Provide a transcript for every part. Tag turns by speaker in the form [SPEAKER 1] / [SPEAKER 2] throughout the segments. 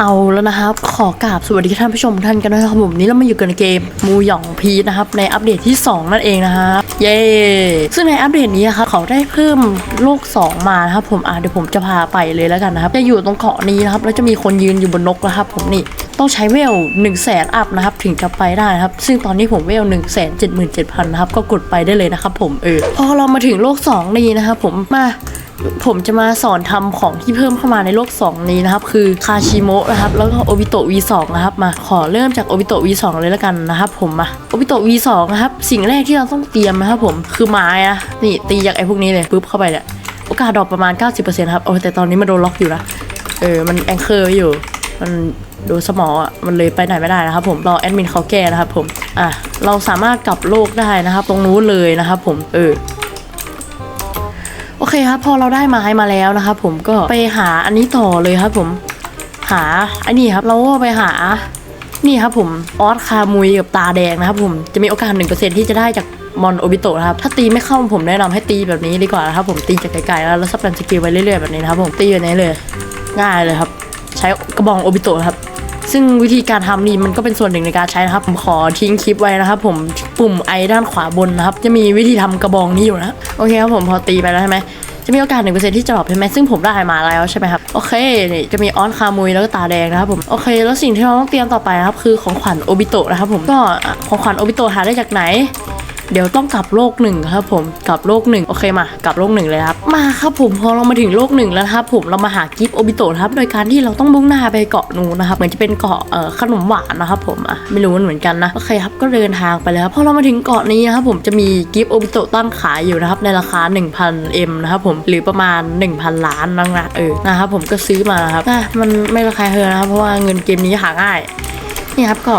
[SPEAKER 1] เอาแล้วนะครับ ขอกราบสวัสดีท่านผู้ชมท่านกันด้วยนะครับผมนี้เรามาอยู่กันในเกมมูหยองพีนะครับในอัปเดตที่ 2 นั่นเองนะครับเย้ซึ่งในอัปเดตนี้นะครับเขาได้เพิ่มโลก 2 มานะครับผมอะเดี๋ยวผมจะพาไปเลยแล้วกันนะครับจะอยู่ตรงเกาะนี้นะครับแล้วจะมีคนยืนอยู่บนนกนะครับผมนี่ต้องใช้เวล1นึ่งแสนอัพนะครับถึงจะไปได้นะครับ ซึ่งตอนนี้ผมเวล1นึ่งแสนเจ็ดหมื่นเจ็ดพันนะครับก็กดไปได้เลยนะครับผมเออพอเรามาถึงโลก 2 นี้นะครับผมมา ผมจะมาสอนทำของที่เพิ่มเข้ามาในโลก 2 นี้นะครับ คือคาชิโมะนะครับ แล้วก็โอบิโตะ V2 นะครับ มาขอเริ่มจากโอบิโตะ V2 เลยแล้วกันนะครับ ผมมาโอบิโตะ V2 นะครับ สิ่งแรกที่เราต้องเตรียมนะครับผมคือไม้นะนี่ตีจากไอ้พวกนี้เลยปุ๊บเข้าไปเนี่ยโอกาสดรอปประมาณ 90%ครับโอ้แต่ตอนนี้มันโดนล็อกอยู่นะเออมันแองเกอร์ไว้อยู่มันโดนสมองอะมันเลยไปไหนไม่ได้นะครับผมรอแอดมินเขาแก้นะครับผมอะเราสามารถกลับโลกได้นะครับ ตรงนู้นเลยนะครับผมเออ โอเคครับ พอเราได้ไม้มาแล้วนะครับผมก็ไปหาอันนี้ต่อเลยครับ ผม หาอันนี้ครับ เราก็ไปหา นี่ครับ ผมออสคามุยกับตาแดงนะครับ ผมจะมีโอกาส1%ที่จะได้จากมอนโอบิโตะครับ ถ้าตีไม่เข้าผมแนะนำให้ตีแบบนี้ดีกว่านะครับผมตีจากไกลๆแล้วแล้วสแปมสกิลไว้เรื่อยๆแบบนี้นะครับผมตีแบบนี้เลย ง่ายเลยครับ ใช้กระบองโอบิโตะครับ ซึ่งวิธีการทำนี่มันก็เป็นส่วนหนึ่งในการใช้นะครับผมขอทิ้งคลิปไว้นะครับ ผมปุ่มไอด้านขวาบนนะครับ จะมีวิธีทำกระบองนี้อยู่นะโอเคครับผมพอตีไปแล้วใช่ไหมจะมีโอกาสหนึ่งเปอร์เซ็นที่จะดรอปใช่ไหมซึ่งผมได้มาแล้วใช่ไหมครับ โอเคนี่จะมีออนคามุยแล้วก็ตาแดงนะครับผม โอเค แล้วสิ่งที่เราต้องเตรียมต่อไปนะครับ คือของขวัญโอบิโตะนะครับผม ก็ของขวัญโอบิโตะหาได้จากไหน เดี๋ยวต้องกลับโลกหนึ่งครับผมกลับโลกหนึ่งโอเคมากลับโลกหนึ่งเลยครับมาครับผมพอเรามาถึงโลกหนึ่งแล้วครับผมเรามาหากิฟโอบิโตะนะครับโดยการที่เราต้องมุ่งหน้าไปเกาะนูนนะครับเหมือนจะเป็นเกาะเอ่อขนมหวานนะครับผมอะไม่รู้มันเหมือนกันนะโอเคครับก็เดินทางไปเลยครับพอเรามาถึงเกาะนี้นะครับผมจะมีกิฟโอบิโตะตั้งขายอยู่นะครับในราคา 1,000 M นะครับผมหรือประมาณ 1,000 ล้านนั่นนะเออนะครับผมก็ซื้อมานะครับมันไม่ราคาเฮอนะครับเพราะว่าเงินเกมนี้หาง่ายนี่ครับก็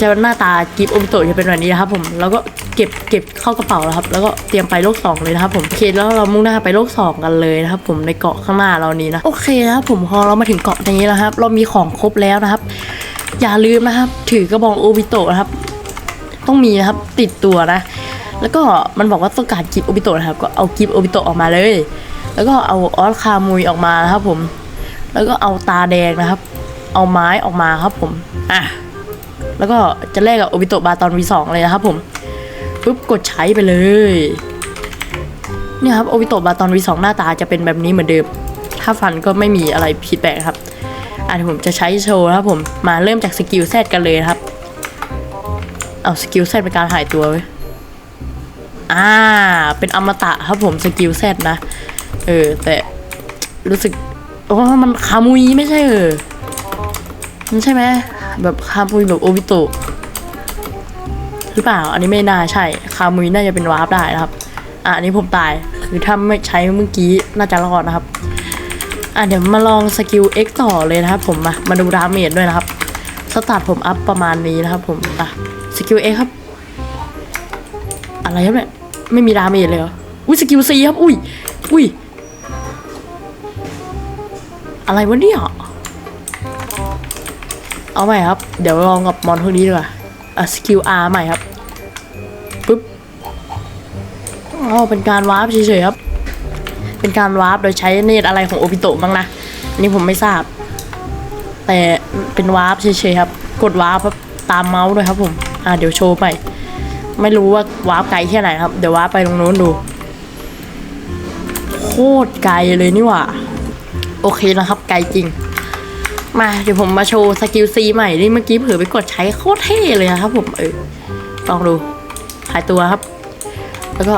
[SPEAKER 1] จะหน้าตากิฟโอบิโตะจะเป็นแบบนี้นะครับผมแล้วก็ เก็บเก็บเข้ากระเป๋าแล้วครับ แล้วก็เตรียมไปโลก2เลยนะครับผมโอเคแล้วเรามุ่งหน้าไปโลก2กันเลยนะครับ ผมในเกาะข้างหน้าเรานี้นะโอเคนะครับผมพอเรามาถึงเกาะนี้แล้วครับ เรามีของครบแล้วนะครับ อย่าลืมนะครับ ถือกระบองโอบิโตะนะครับ ต้องมีนะครับติดตัวนะ แล้วก็มันบอกว่าต้องการกิฟต์โอบิโตะนะครับก็เอากิฟต์โอบิโตะออกมาเลย แล้วก็เอาออสคามุยออกมานะครับผม แล้วก็เอาตาแดงนะครับ เอาไม้ออกมาครับผมอะแล้วก็จะแลกกับโอบิโตะบาตอน V2 เลยนะครับผม ปุ๊บกดใช้ไปเลยเนี่ยครับโอบิโตะบาตอน V2 หน้าตาจะเป็นแบบนี้เหมือนเดิม ถ้าฟันก็ไม่มีอะไรผิดแปลกครับอะเดี๋ยวผมจะใช้โชว์ครับผมมาเริ่มจากสกิลแซดกันเลยครับ เอาสกิลแซดเป็นการหายตัวเว้ยอ่า เป็นอมตะครับผมสกิลแซดนะ เออ แต่รู้สึกโอ้มันคามุยไม่ใช่เออมันใช่ไหมแบบคามุยแบบโอบิโตะ หรือเปล่า อันนี้ไม่น่าใช่ คามุยน่าจะเป็นวาร์ปได้นะครับ อะอันนี้ผมตาย คือถ้าไม่ใช้เมื่อกี้น่าจะรอดนะครับ อะเดี๋ยวมาลองสกิล X ต่อเลยนะครับ ผมมามาดูดาเมจด้วยนะครับ สตาร์ทผมอัพประมาณนี้นะครับ ผมอะสกิล X ครับ อะไรครับเนี่ย ไม่มีดาเมจเลยเหรอ อุ้ยสกิล C ครับ อุ้ย อุ้ย อะไรวะเนี่ยเอาใหม่ครับ เดี๋ยวลองกับมอนพวกนี้ดีกว่า อะสกิล R ใหม่ครับปึ๊บอ๋อเป็นการวาร์ปเฉยๆครับ เป็นการวาร์ปโดยใช้เนตอะไรของโอปิโตะบ้างนะนนี้ผมไม่ทราบ แต่เป็นวาร์ปเฉยๆครับ กดวาร์ปครับตามเมาส์ด้วยครับผม อะเดี๋ยวโชว์ไป ไม่รู้ว่าวาร์ปไกลแค่ไหนครับ เดี๋ยววาร์ปไปตรงโน้นดู โคตรไกลเลยนี่หว่า โอเคนะครับ ไกลจริง มาเดี๋ยวผมมาโชว์สกิลซีใหม่ที่เมื่อกี้เผลอไปกดใช้โคตรเท่เลยนะครับผมเออลองดูหายตัวครับ แล้วก็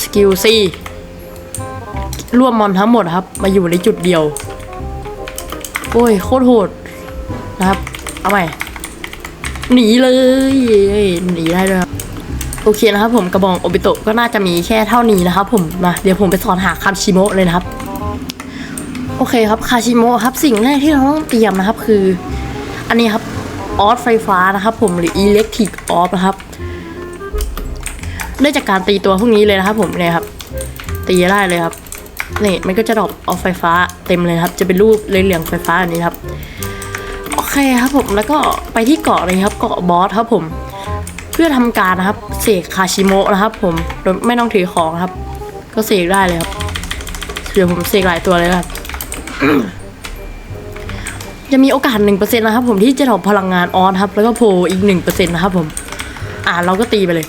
[SPEAKER 1] สกิลซีรวมมอนทั้งหมดครับ มาอยู่ในจุดเดียว โอ้ยโคตรโหดนะครับ เอาใหม่หนีเลยหนีได้ด้วยครับโอเคนะครับผมกระบองโอบิโตก็น่าจะมีแค่เท่านี้นะครับผมมาเดี๋ยวผมไปสอนหาคันชิโมะเลยนะครับ โอเคครับคาชิโมะครับสิ่งแรกที่เราต้องเตรียมนะครับคือ อันนี้ครับออสไฟฟ้านะครับ ผมหรืออิเล็กทริกออฟนะครับได้จากการตีตัวพวกนี้เลยนะครับ ผมเนี่ยครับ ตีได้เลยครับนี่มันก็จะดรอปออฟไฟฟ้าเต็มเลยครับ จะเป็นรูปเหลืองไฟฟ้าอันนี้ครับโอเคครับผมแล้วก็ไปที่เกาะเลยครับเกาะบอสครับผม เพื่อทำการนะครับเสกคาชิโมะนะครับ ผมโดยไม่ต้องถือของครับ ก็เสกได้เลยครับเดี๋ยวผมเสกหลายตัวเลยครับ จะมีโอกาสหนึ่งเปอร์เซ็นต์นะครับผมที่จะถอดพลังงานออนครับ แล้วก็โพลอีกหนึ่งเปอร์เซ็นต์นะครับผม อ่าเราก็ตีไปเลย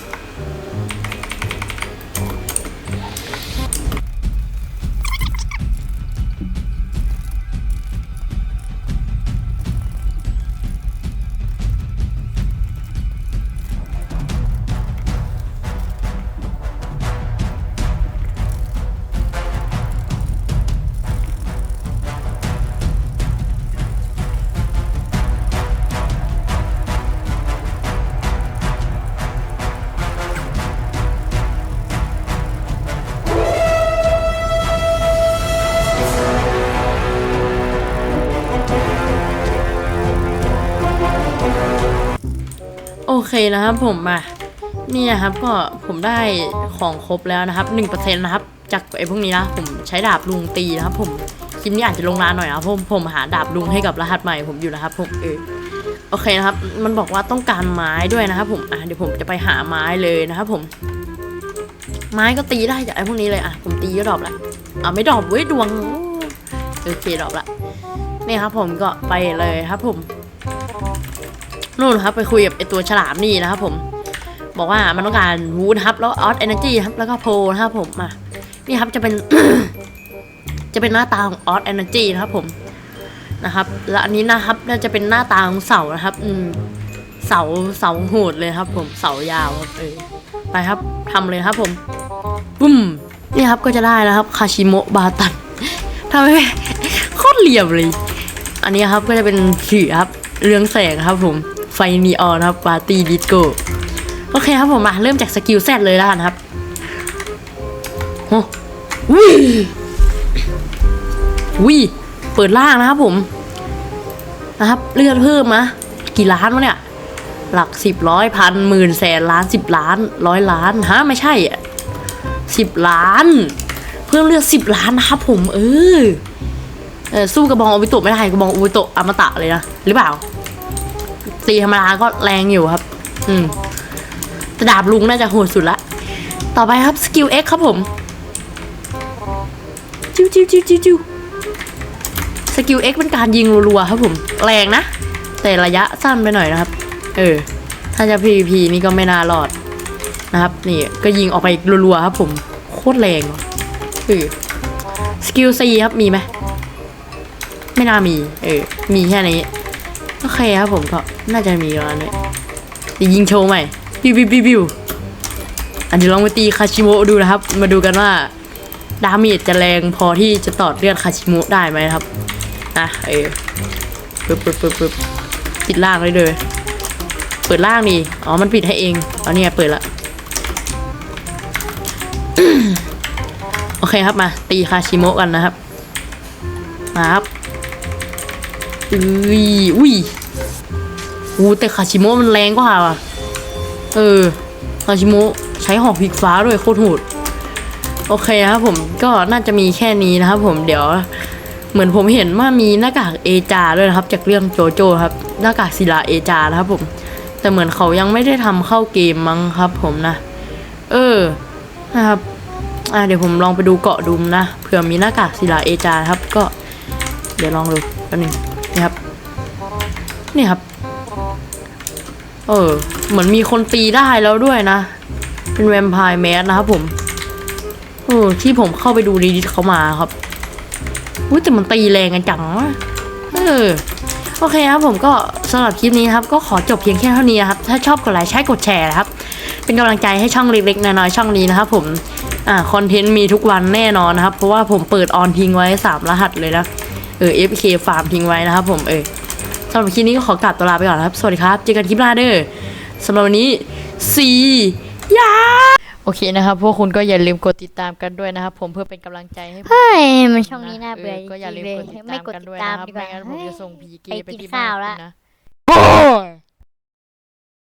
[SPEAKER 1] โอเคนะครับผมมานี่นะครับก็ผมได้ของครบแล้วนะครับหนึ่งเปอร์เซ็นต์นะครับจากไอ้พวกนี้นะผมใช้ดาบลุงตีนะครับผมคลิปนี้อาจจะลงนานหน่อยนะเพราะผมหาดาบลุงให้กับรหัสใหม่ผมอยู่นะครับผมเออโอเคนะครับ มันบอกว่าต้องการไม้ด้วยนะครับผมอะเดี๋ยวผมจะไปหาไม้เลยนะครับผม ไม้ก็ตีได้จากไอ้พวกนี้เลยอะผมตีก็ดรอปละอะไม่ดรอปเว้ยดวงโอเคดรอปละนี่ครับผมก็ไปเลยครับผม นู่นครับไปคุยกับไอตัวฉลามนี่นะครับผมบอกว่ามันต้องการวูดครับแล้วออสเอเนจีครับแล้วก็โพนะครับผมมานี่ครับจะเป็น จะเป็นหน้าตาของออสเอเนจีนะครับผมนะครับแล้วอันนี้นะครับน่าจะเป็นหน้าตาของเสานะครับ อืมเสาเสาโหดเลยครับ ผมเสายาวครับเออไปครับทำเลยครับผมปุ้มนี่ครับก็จะได้แล้วครับคาชิโมะบาตันทำไมโคตรเหลี่ยมเลย อันนี้ครับก็จะเป็นสีครับเรืองแสงครับผม ไฟนีออนครับปาร์ตี้ดิสโก้โอเคครับผมมาเริ่มจากสกิลแซดเลยแล้วกันครับโอ้วิวิเปิดล่างนะครับผม นะครับ เลือดเพิ่มนะกี่ล้านวะเนี่ย หลักสิบร้อยพันหมื่นแสนล้านสิบล้านร้อยล้านฮะไม่ใช่อะสิบล้าน เพิ่มเลือดสิบล้านนะครับผม เออเออสู้กระบองโอบิโตะไม่ได้กระบองโอบิโตะอมตะเลยนะหรือเปล่า ตีธรรมดาก็แรงอยู่ครับ อืมแต่ดาบลุงน่าจะโหดสุดละ ต่อไปครับสกิล X ครับผม จิ้วจิ้วจิ้วจิ้วจิ้วสกิล X เป็นการยิงรัวๆครับผม แรงนะ แต่ระยะสั้นไปหน่อยนะครับ เออ ถ้าจะ PVP นี่ก็ไม่น่ารอดนะครับ นี่ก็ยิงออกไปรัวๆครับผม โคตรแรงเออสกิล C ครับมีไหมไม่น่ามี เออ มีแค่นี้ โอเคครับผมก็น่าจะมีแล้วเนี่ยจะยิงโชว์ใหม่บิวบิวบิวบิวอันนี้ลองไปตีคาชิโมะดูนะครับ มาดูกันว่าดาเมจจะแรงพอที่จะตอดเลือดคาชิโมะได้ไหมครับอะเออปึ๊บปึ๊บปึ๊บปึ๊บปิดล่างเลยเลยเปิดล่างนี่อ๋อมันปิดให้เองอ๋อเนี่ยเปิดละโอเคครับมา ตีคาชิโมะกันนะครับมาครับ อุ้ยอุ้ยอู้แต่คาชิโมะมันแรงกว่าว่ะ เออ คาชิโมะใช้หอกพลิกฟ้าด้วยโคตรโหด โอเคครับผม ก็น่าจะมีแค่นี้นะครับผม เดี๋ยวเหมือนผมเห็นว่ามีหน้ากากเอจาด้วยนะครับ จากเรื่องโจโจครับ หน้ากากศิลาเอจานะครับผม แต่เหมือนเขายังไม่ได้ทำเข้าเกมมั้งครับ ผมนะ เออ นะครับ อ่าเดี๋ยวผมลองไปดูเกาะดุมนะ เผื่อมีหน้ากากศิลาเอจาครับ ก็ เดี๋ยวลองดูแป๊บนึง นี่ครับ นี่ครับ เออ เหมือนมีคนตีได้แล้วด้วยนะ เป็นแวมไพร์แมสนะครับผมเออที่ผมเข้าไปดูดีดิเขามาครับอุ้ยแต่มันตีแรงกันจังวะเออโอเคครับผมก็สำหรับคลิปนี้ครับก็ขอจบเพียงแค่เท่านี้นะครับ ถ้าชอบกดไลค์ใช้กดแชร์นะครับ เป็นกำลังใจให้ช่องเล็กๆน้อยๆช่องนี้นะครับผมอ่าคอนเทนต์มีทุกวันแน่นอนนะครับ เพราะว่าผมเปิดออนทิ้งไว้สามรหัสเลยนะ เออ FK ฟาร์มทิ้งไว้นะครับผมเออสำหรับคลิปนี้ก็ขอกลับตัวลาไปก่อนนะครับสวัสดีครับเจอกันคลิปหน้าเด้อสำหรับวันนี้สียาโอเคนะครับพวกคุณก็อย่าลืมกดติดตามกันด้วยนะครับ ผมเพื่อเป็นกำลังใจให้ผม
[SPEAKER 2] เฮ้ยมันช่องนี้น่าเบื่อ
[SPEAKER 1] ออก็อย่าลืมกดติด
[SPEAKER 2] ไม่
[SPEAKER 1] ตาม
[SPEAKER 2] กด
[SPEAKER 1] กัน
[SPEAKER 2] ติ
[SPEAKER 1] ด้
[SPEAKER 2] ด
[SPEAKER 1] วย
[SPEAKER 2] ตาม
[SPEAKER 1] นะครับ
[SPEAKER 2] ดีกว่า
[SPEAKER 1] ไม่งั้นผมจะส่งผีเก
[SPEAKER 2] ไป
[SPEAKER 1] ย์ไป
[SPEAKER 2] กิน
[SPEAKER 1] ที่
[SPEAKER 2] ข้า
[SPEAKER 1] บ้าน
[SPEAKER 2] วละ
[SPEAKER 1] คุณนะ